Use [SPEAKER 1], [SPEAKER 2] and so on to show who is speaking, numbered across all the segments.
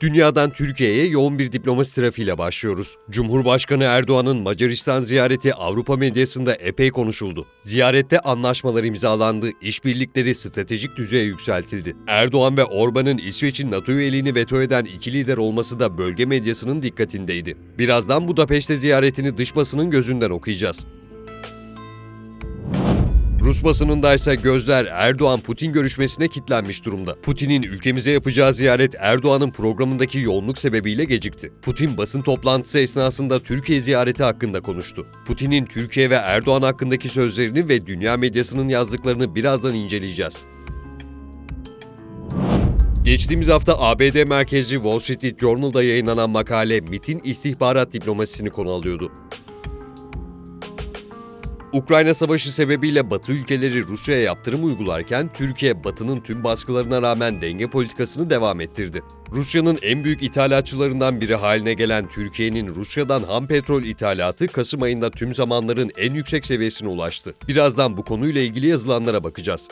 [SPEAKER 1] Dünyadan Türkiye'ye yoğun bir diplomasi trafiğiyle başlıyoruz. Cumhurbaşkanı Erdoğan'ın Macaristan ziyareti Avrupa medyasında epey konuşuldu. Ziyarette anlaşmalar imzalandı, işbirlikleri stratejik düzeye yükseltildi. Erdoğan ve Orban'ın İsveç'in NATO üyeliğini veto eden iki lider olması da bölge medyasının dikkatindeydi. Birazdan Budapeşte ziyaretini dış basının gözünden okuyacağız. Rus basınındaysa gözler Erdoğan-Putin görüşmesine kilitlenmiş durumda. Putin'in ülkemize yapacağı ziyaret Erdoğan'ın programındaki yoğunluk sebebiyle gecikti. Putin basın toplantısı esnasında Türkiye ziyareti hakkında konuştu. Putin'in Türkiye ve Erdoğan hakkındaki sözlerini ve dünya medyasının yazdıklarını birazdan inceleyeceğiz. Geçtiğimiz hafta ABD merkezli Wall Street Journal'da yayınlanan makale MIT'in istihbarat diplomasisini konu alıyordu. Ukrayna Savaşı sebebiyle Batı ülkeleri Rusya'ya yaptırım uygularken Türkiye Batı'nın tüm baskılarına rağmen denge politikasını devam ettirdi. Rusya'nın en büyük ithalatçılarından biri haline gelen Türkiye'nin Rusya'dan ham petrol ithalatı Kasım ayında tüm zamanların en yüksek seviyesine ulaştı. Birazdan bu konuyla ilgili yazılanlara bakacağız.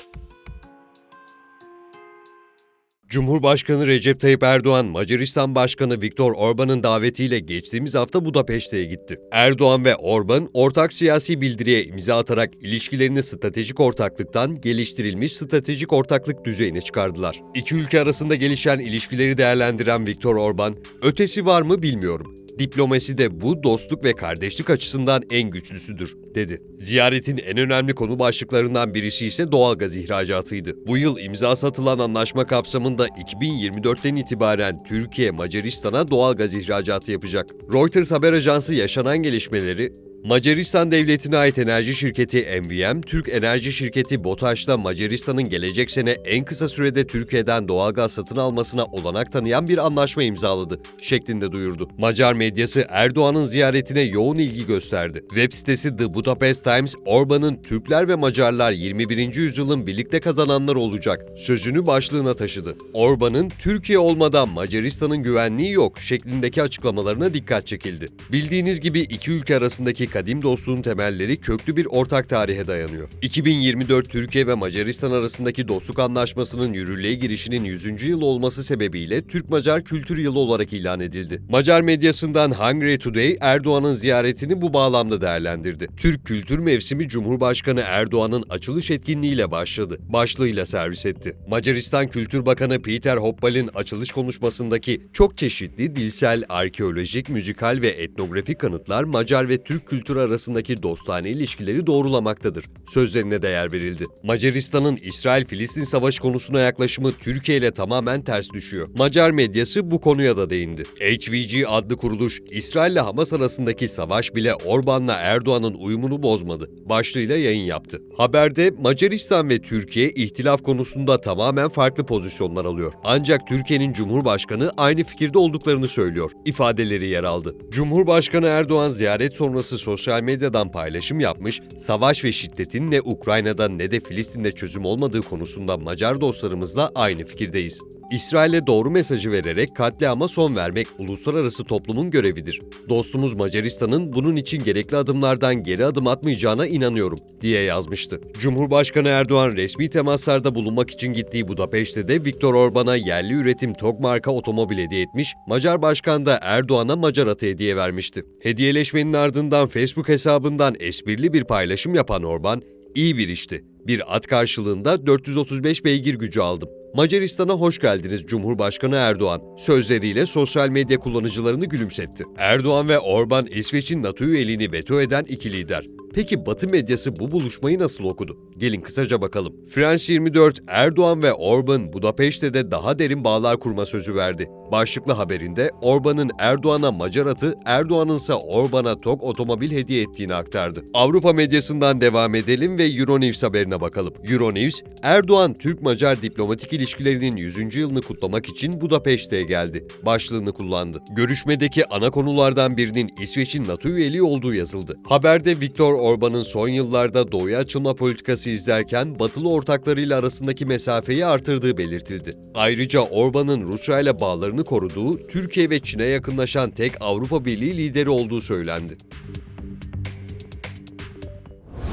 [SPEAKER 1] Cumhurbaşkanı Recep Tayyip Erdoğan, Macaristan Başkanı Viktor Orban'ın davetiyle geçtiğimiz hafta Budapeşte'ye gitti. Erdoğan ve Orban, ortak siyasi bildiriye imza atarak ilişkilerini stratejik ortaklıktan geliştirilmiş stratejik ortaklık düzeyine çıkardılar. İki ülke arasında gelişen ilişkileri değerlendiren Viktor Orban, ötesi var mı bilmiyorum. Diplomasi de bu dostluk ve kardeşlik açısından en güçlüsüdür, dedi. Ziyaretin en önemli konu başlıklarından birisi ise doğalgaz ihracatıydı. Bu yıl imza satılan anlaşma kapsamında 2024'ten itibaren Türkiye Macaristan'a doğalgaz ihracatı yapacak. Reuters haber ajansı yaşanan gelişmeleri Macaristan Devleti'ne ait enerji şirketi MVM, Türk enerji şirketi BOTAŞ'la Macaristan'ın gelecek sene en kısa sürede Türkiye'den doğalgaz satın almasına olanak tanıyan bir anlaşma imzaladı şeklinde duyurdu. Macar medyası Erdoğan'ın ziyaretine yoğun ilgi gösterdi. Web sitesi The Budapest Times, Orban'ın Türkler ve Macarlar 21. yüzyılın birlikte kazananlar olacak sözünü başlığına taşıdı. Orban'ın Türkiye olmadan Macaristan'ın güvenliği yok şeklindeki açıklamalarına dikkat çekildi. Bildiğiniz gibi iki ülke arasındaki kadim dostluğun temelleri köklü bir ortak tarihe dayanıyor. 2024 Türkiye ve Macaristan arasındaki dostluk anlaşmasının yürürlüğe girişinin 100. yıl olması sebebiyle Türk-Macar Kültür Yılı olarak ilan edildi. Macar medyasından Hungary Today Erdoğan'ın ziyaretini bu bağlamda değerlendirdi. Türk Kültür Mevsimi Cumhurbaşkanı Erdoğan'ın açılış etkinliğiyle başladı. Başlığıyla servis etti. Macaristan Kültür Bakanı Peter Hoppal'in açılış konuşmasındaki çok çeşitli dilsel, arkeolojik, müzikal ve etnografik kanıtlar Macar ve Türk kültürü arasındaki dostane ilişkileri doğrulamaktadır. Sözlerine değer verildi. Macaristan'ın İsrail-Filistin savaşı konusuna yaklaşımı Türkiye ile tamamen ters düşüyor. Macar medyası bu konuya da değindi. HVG adlı kuruluş, İsrail ile Hamas arasındaki savaş bile Orban'la Erdoğan'ın uyumunu bozmadı. Başlığıyla yayın yaptı. Haberde Macaristan ve Türkiye ihtilaf konusunda tamamen farklı pozisyonlar alıyor. Ancak Türkiye'nin Cumhurbaşkanı aynı fikirde olduklarını söylüyor. ifadeleri yer aldı. Cumhurbaşkanı Erdoğan ziyaret sonrası sosyal medyadan paylaşım yapmış, savaş ve şiddetin ne Ukrayna'da ne de Filistin'de çözüm olmadığı konusunda Macar dostlarımızla aynı fikirdeyiz. İsrail'e doğru mesajı vererek katliama son vermek uluslararası toplumun görevidir. Dostumuz Macaristan'ın bunun için gerekli adımlardan geri adım atmayacağına inanıyorum, diye yazmıştı. Cumhurbaşkanı Erdoğan resmi temaslarda bulunmak için gittiği Budapeşte de Viktor Orban'a yerli üretim TOG marka otomobil hediye etmiş, Macar Başkan da Erdoğan'a Macar atı hediye vermişti. Hediyeleşmenin ardından Facebook hesabından esprili bir paylaşım yapan Orban, iyi bir işti. Bir at karşılığında 435 beygir gücü aldım. Macaristan'a hoş geldiniz Cumhurbaşkanı Erdoğan sözleriyle sosyal medya kullanıcılarını gülümsetti. Erdoğan ve Orban İsveç'in NATO üyeliğini veto eden iki lider. Peki Batı medyası bu buluşmayı nasıl okudu? Gelin kısaca bakalım. France 24, Erdoğan ve Orban Budapeşte'de daha derin bağlar kurma sözü verdi. Başlıklı haberinde Orban'ın Erdoğan'a Macar atı, Erdoğan'ın ise Orban'a TOG otomobil hediye ettiğini aktardı. Avrupa medyasından devam edelim ve Euronews haberine bakalım. Euronews, Erdoğan Türk-Macar diplomatik ilişkilerinin 100. yılını kutlamak için Budapeşte'ye geldi. Başlığını kullandı. Görüşmedeki ana konulardan birinin İsveç'in NATO üyeliği olduğu yazıldı. Haberde Viktor Orban'ın son yıllarda doğuya açılma politikası izlerken batılı ortaklarıyla arasındaki mesafeyi artırdığı belirtildi. Ayrıca Orban'ın Rusya ile bağlarını koruduğu, Türkiye ve Çin'e yakınlaşan tek Avrupa Birliği lideri olduğu söylendi.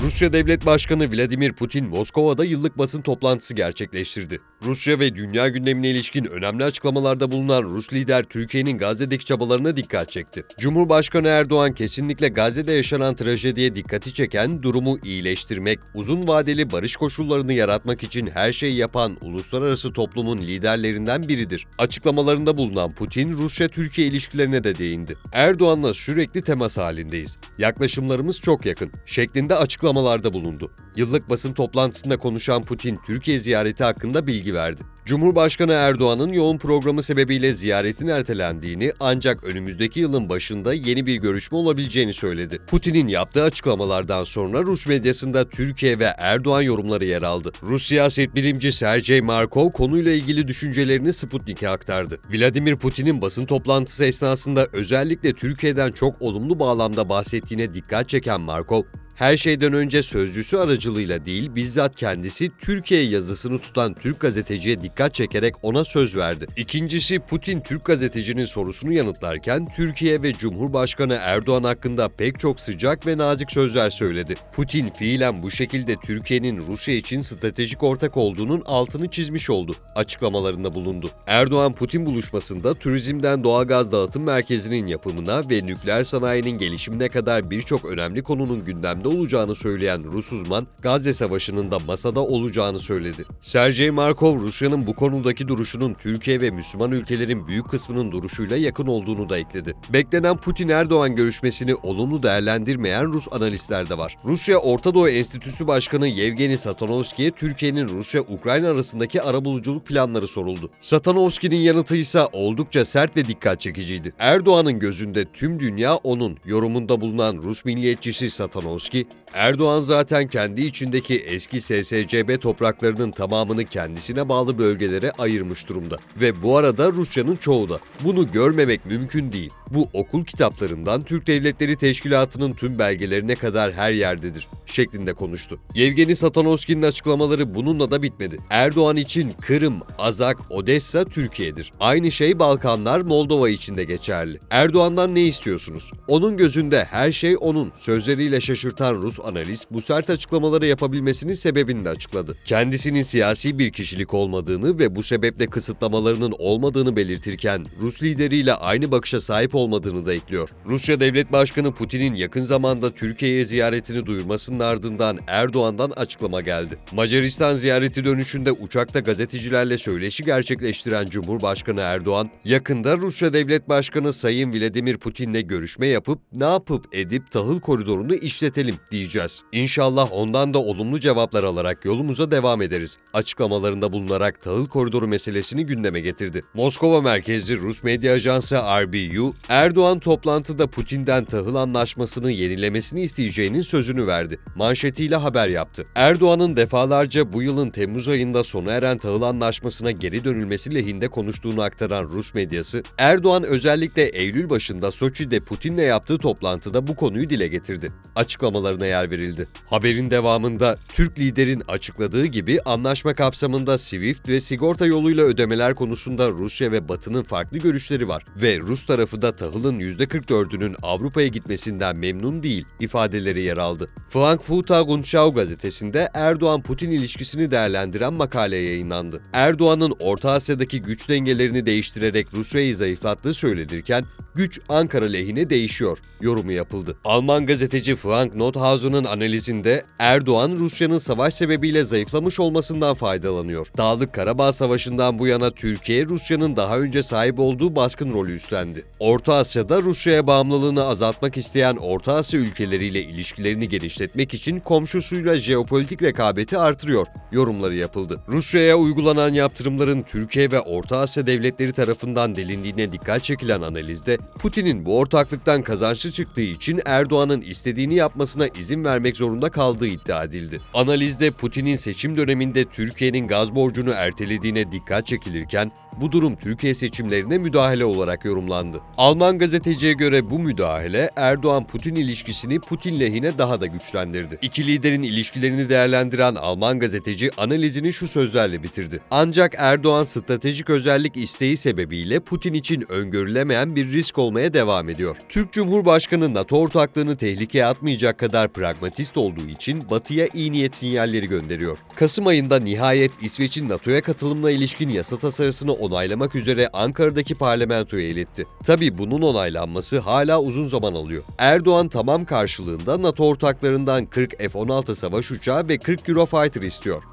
[SPEAKER 1] Rusya Devlet Başkanı Vladimir Putin Moskova'da yıllık basın toplantısı gerçekleştirdi. Rusya ve dünya gündemine ilişkin önemli açıklamalarda bulunan Rus lider Türkiye'nin Gazze'deki çabalarına dikkat çekti. Cumhurbaşkanı Erdoğan kesinlikle Gazze'de yaşanan trajediye dikkati çeken, durumu iyileştirmek, uzun vadeli barış koşullarını yaratmak için her şeyi yapan uluslararası toplumun liderlerinden biridir. Açıklamalarında bulunan Putin, Rusya-Türkiye ilişkilerine de değindi. Erdoğan'la sürekli temas halindeyiz. Yaklaşımlarımız çok yakın şeklinde açıklamalarda bulundu. Yıllık basın toplantısında konuşan Putin, Türkiye ziyareti hakkında bilgi verdi. Cumhurbaşkanı Erdoğan'ın yoğun programı sebebiyle ziyaretin ertelendiğini ancak önümüzdeki yılın başında yeni bir görüşme olabileceğini söyledi. Putin'in yaptığı açıklamalardan sonra Rus medyasında Türkiye ve Erdoğan yorumları yer aldı. Rus siyaset bilimci Sergey Markov konuyla ilgili düşüncelerini Sputnik'e aktardı. Vladimir Putin'in basın toplantısı esnasında özellikle Türkiye'den çok olumlu bağlamda bahsettiğine dikkat çeken Markov, her şeyden önce sözcüsü aracılığıyla değil, bizzat kendisi Türkiye yazısını tutan Türk gazeteciye dikkat çekerek ona söz verdi. İkincisi Putin Türk gazetecinin sorusunu yanıtlarken Türkiye ve Cumhurbaşkanı Erdoğan hakkında pek çok sıcak ve nazik sözler söyledi. Putin fiilen bu şekilde Türkiye'nin Rusya için stratejik ortak olduğunun altını çizmiş oldu. Açıklamalarında bulundu. Erdoğan-Putin buluşmasında turizmden doğalgaz dağıtım merkezinin yapımına ve nükleer sanayinin gelişimine kadar birçok önemli konunun gündemde olacağını söyleyen Rus uzman, Gazze Savaşı'nın da masada olacağını söyledi. Sergey Markov, Rusya'nın bu konudaki duruşunun Türkiye ve Müslüman ülkelerin büyük kısmının duruşuyla yakın olduğunu da ekledi. Beklenen Putin-Erdoğan görüşmesini olumlu değerlendirmeyen Rus analistler de var. Rusya Orta Doğu Enstitüsü Başkanı Yevgeni Satanovski'ye Türkiye'nin Rusya-Ukrayna arasındaki arabuluculuk planları soruldu. Satanovski'nin yanıtı ise oldukça sert ve dikkat çekiciydi. Erdoğan'ın gözünde tüm dünya onun yorumunda bulunan Rus milliyetçisi Satanovski, Erdoğan zaten kendi içindeki eski SSCB topraklarının tamamını kendisine bağlı bölgelere ayırmış durumda. Ve bu arada Rusya'nın çoğu da. Bunu görmemek mümkün değil. Bu okul kitaplarından Türk Devletleri Teşkilatı'nın tüm belgelerine kadar her yerdedir şeklinde konuştu. Yevgeni Satanovski'nin açıklamaları bununla da bitmedi. Erdoğan için Kırım, Azak, Odessa Türkiye'dir. Aynı şey Balkanlar, Moldova için de geçerli. Erdoğan'dan ne istiyorsunuz? Onun gözünde her şey onun. Sözleriyle şaşırtan Rus analist bu sert açıklamaları yapabilmesinin sebebini de açıkladı. Kendisinin siyasi bir kişilik olmadığını ve bu sebeple kısıtlamalarının olmadığını belirtirken Rus lideriyle aynı bakışa sahip olmadığını da ekliyor. Rusya Devlet Başkanı Putin'in yakın zamanda Türkiye'ye ziyaretini duyurmasının ardından Erdoğan'dan açıklama geldi. Macaristan ziyareti dönüşünde uçakta gazetecilerle söyleşi gerçekleştiren Cumhurbaşkanı Erdoğan, yakında Rusya Devlet Başkanı Sayın Vladimir Putin'le görüşme yapıp ne yapıp edip tahıl koridorunu işletelim diyeceğiz. İnşallah ondan da olumlu cevaplar alarak yolumuza devam ederiz. Açıklamalarında bulunarak tahıl koridoru meselesini gündeme getirdi. Moskova merkezli Rus medya ajansı RBU, Erdoğan toplantıda Putin'den tahıl anlaşmasını yenilemesini isteyeceğinin sözünü verdi. Manşetiyle haber yaptı. Erdoğan'ın defalarca bu yılın Temmuz ayında sona eren tahıl anlaşmasına geri dönülmesi lehinde konuştuğunu aktaran Rus medyası, Erdoğan özellikle Eylül başında Soçi'de Putin'le yaptığı toplantıda bu konuyu dile getirdi. Açıklamalarına yer verildi. Haberin devamında Türk liderin açıkladığı gibi anlaşma kapsamında SWIFT ve sigorta yoluyla ödemeler konusunda Rusya ve Batı'nın farklı görüşleri var ve Rus tarafı da tahılın %44'ünün Avrupa'ya gitmesinden memnun değil ifadeleri yer aldı. Frankfurter Rundschau gazetesinde Erdoğan-Putin ilişkisini değerlendiren makale yayınlandı. Erdoğan'ın Orta Asya'daki güç dengelerini değiştirerek Rusya'yı zayıflattığı söylenirken güç Ankara lehine değişiyor yorumu yapıldı. Alman gazeteci Frank Nothausen'ın analizinde Erdoğan Rusya'nın savaş sebebiyle zayıflamış olmasından faydalanıyor. Dağlık Karabağ Savaşı'ndan bu yana Türkiye Rusya'nın daha önce sahip olduğu baskın rolü üstlendi. Orta Asya'da Rusya'ya bağımlılığını azaltmak isteyen Orta Asya ülkeleriyle ilişkilerini genişletmek için komşusuyla jeopolitik rekabeti artırıyor yorumları yapıldı. Rusya'ya uygulanan yaptırımların Türkiye ve Orta Asya devletleri tarafından delindiğine dikkat çekilen analizde Putin'in bu ortaklıktan kazançlı çıktığı için Erdoğan'ın istediğini yapmasına izin vermek zorunda kaldığı iddia edildi. Analizde Putin'in seçim döneminde Türkiye'nin gaz borcunu ertelediğine dikkat çekilirken Bu durum Türkiye seçimlerine müdahale olarak yorumlandı. Alman gazeteciye göre bu müdahale Erdoğan-Putin ilişkisini Putin lehine daha da güçlendirdi. İki liderin ilişkilerini değerlendiren Alman gazeteci analizini şu sözlerle bitirdi. Ancak Erdoğan stratejik özellik isteği sebebiyle Putin için öngörülemeyen bir risk olmaya devam ediyor. Türk Cumhurbaşkanı NATO ortaklığını tehlikeye atmayacak kadar pragmatist olduğu için Batı'ya iyi niyet sinyalleri gönderiyor. Kasım ayında nihayet İsveç'in NATO'ya katılımına ilişkin yasa tasarısını onaylamak üzere Ankara'daki parlamentoya iletti. Tabi bunun onaylanması hala uzun zaman alıyor. Erdoğan tamam karşılığında NATO ortaklarından 40 F-16 savaş uçağı ve 40 Eurofighter istiyor.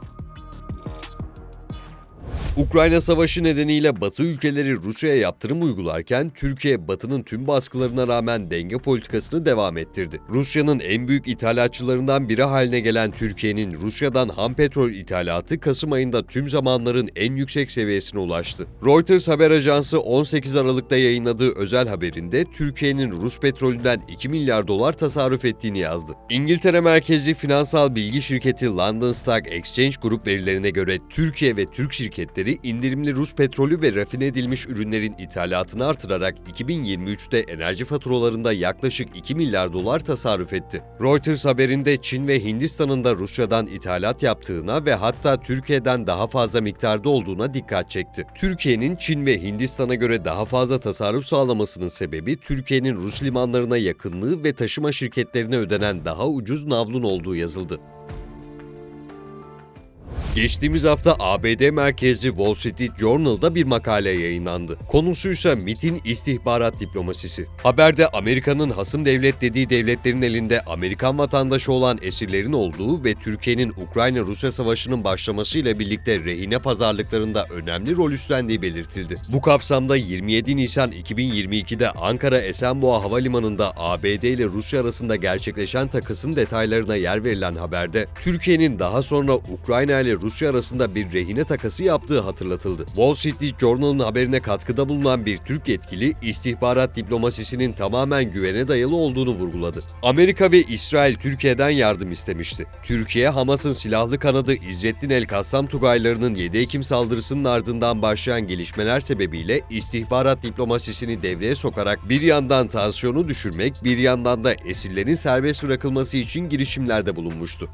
[SPEAKER 1] Ukrayna Savaşı nedeniyle Batı ülkeleri Rusya'ya yaptırım uygularken Türkiye Batı'nın tüm baskılarına rağmen denge politikasını devam ettirdi. Rusya'nın en büyük ithalatçılarından biri haline gelen Türkiye'nin Rusya'dan ham petrol ithalatı Kasım ayında tüm zamanların en yüksek seviyesine ulaştı. Reuters haber ajansı 18 Aralık'ta yayınladığı özel haberinde Türkiye'nin Rus petrolünden 2 milyar dolar tasarruf ettiğini yazdı. İngiltere merkezli finansal bilgi şirketi London Stock Exchange Group verilerine göre Türkiye ve Türk şirketleri indirimli Rus petrolü ve rafine edilmiş ürünlerin ithalatını artırarak 2023'te enerji faturalarında yaklaşık 2 milyar dolar tasarruf etti. Reuters haberinde Çin ve Hindistan'ın da Rusya'dan ithalat yaptığına ve hatta Türkiye'den daha fazla miktarda olduğuna dikkat çekti. Türkiye'nin Çin ve Hindistan'a göre daha fazla tasarruf sağlamasının sebebi Türkiye'nin Rus limanlarına yakınlığı ve taşıma şirketlerine ödenen daha ucuz navlun olduğu yazıldı. Geçtiğimiz hafta ABD merkezli Wall Street Journal'da bir makale yayınlandı. Konusuysa MIT'in istihbarat diplomasisi. Haberde Amerika'nın hasım devlet dediği devletlerin elinde Amerikan vatandaşı olan esirlerin olduğu ve Türkiye'nin Ukrayna-Rusya savaşının başlamasıyla birlikte rehine pazarlıklarında önemli rol üstlendiği belirtildi. Bu kapsamda 27 Nisan 2022'de Ankara Esenboğa Havalimanı'nda ABD ile Rusya arasında gerçekleşen takısın detaylarına yer verilen haberde Türkiye'nin daha sonra Ukrayna ile Rusya arasında bir rehine takası yaptığı hatırlatıldı. Wall Street Journal'ın haberine katkıda bulunan bir Türk yetkili, istihbarat diplomasisinin tamamen güvene dayalı olduğunu vurguladı. Amerika ve İsrail Türkiye'den yardım istemişti. Türkiye, Hamas'ın silahlı kanadı İzzettin El-Kassam Tugaylarının 7 Ekim saldırısının ardından başlayan gelişmeler sebebiyle istihbarat diplomasisini devreye sokarak bir yandan tansiyonu düşürmek, bir yandan da esirlerin serbest bırakılması için girişimlerde bulunmuştu.